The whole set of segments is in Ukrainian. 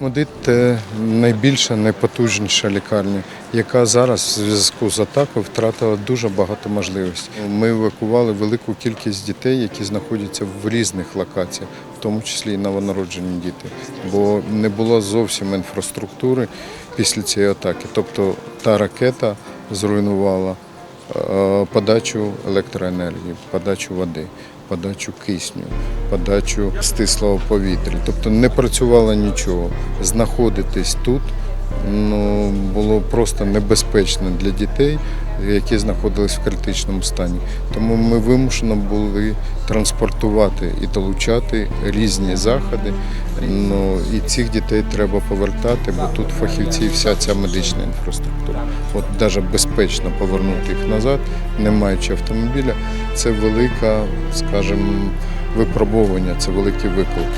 Ахмадит це найбільша, найпотужніша лікарня, яка зараз в зв'язку з атакою втратила дуже багато можливостей. Ми евакували велику кількість дітей, які знаходяться в різних локаціях, в тому числі і новонароджені діти, бо не було зовсім інфраструктури після цієї атаки. Тобто та ракета зруйнувала е, подачу електроенергії, подачу води, подачу кисню, подачу стислого повітря. Тобто не працювало нічого. Знаходитись тут ну, було просто небезпечно для дітей, які знаходились в критичному стані. Тому ми вимушено були транспортувати і долучати різні заходи. Ну, і цих дітей треба повертати, бо тут фахівці і вся ця медична інфраструктура. От навіть безпечно повернути їх назад, не маючи автомобіля, це велика, скажімо, випробовування, це великий виклик.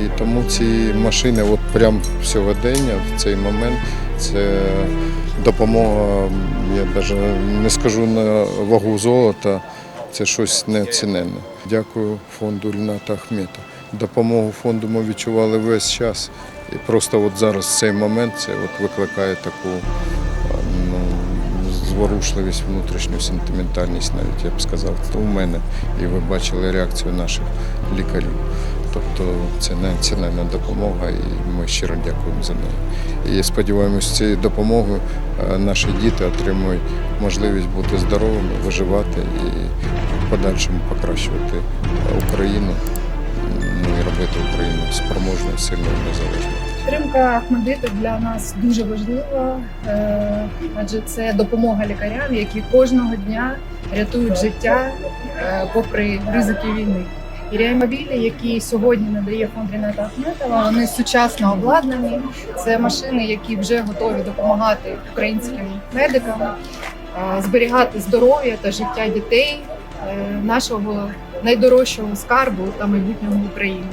І тому ці машини, от прямо сьогодення, в цей момент, це допомога, я навіть не скажу на вагу золота, це щось неоціненне. Дякую фонду Ріната Ахмета. Допомогу фонду ми відчували весь час. І просто от зараз цей момент це от викликає таку ну, зворушливість, внутрішню сентиментальність, навіть я б сказав, у мене. І ви бачили реакцію наших лікарів. Тобто це неоціненна допомога, і ми щиро дякуємо за неї. І сподіваємось, цією допомогою е, наші діти отримують можливість бути здоровими, виживати і в подальшому покращувати Україну ну, і робити Україну спроможною, сильною, незалежною. Підтримка Ахмадиту для нас дуже важлива, е, адже це допомога лікарям, які кожного дня рятують життя е, попри ризики війни. І реамобілі, які сьогодні надає фонд Ріната Ахметова, вони сучасно обладнані. Це машини, які вже готові допомагати українським медикам е, зберігати здоров'я та життя дітей, е, нашого найдорожчого скарбу та майбутнього України.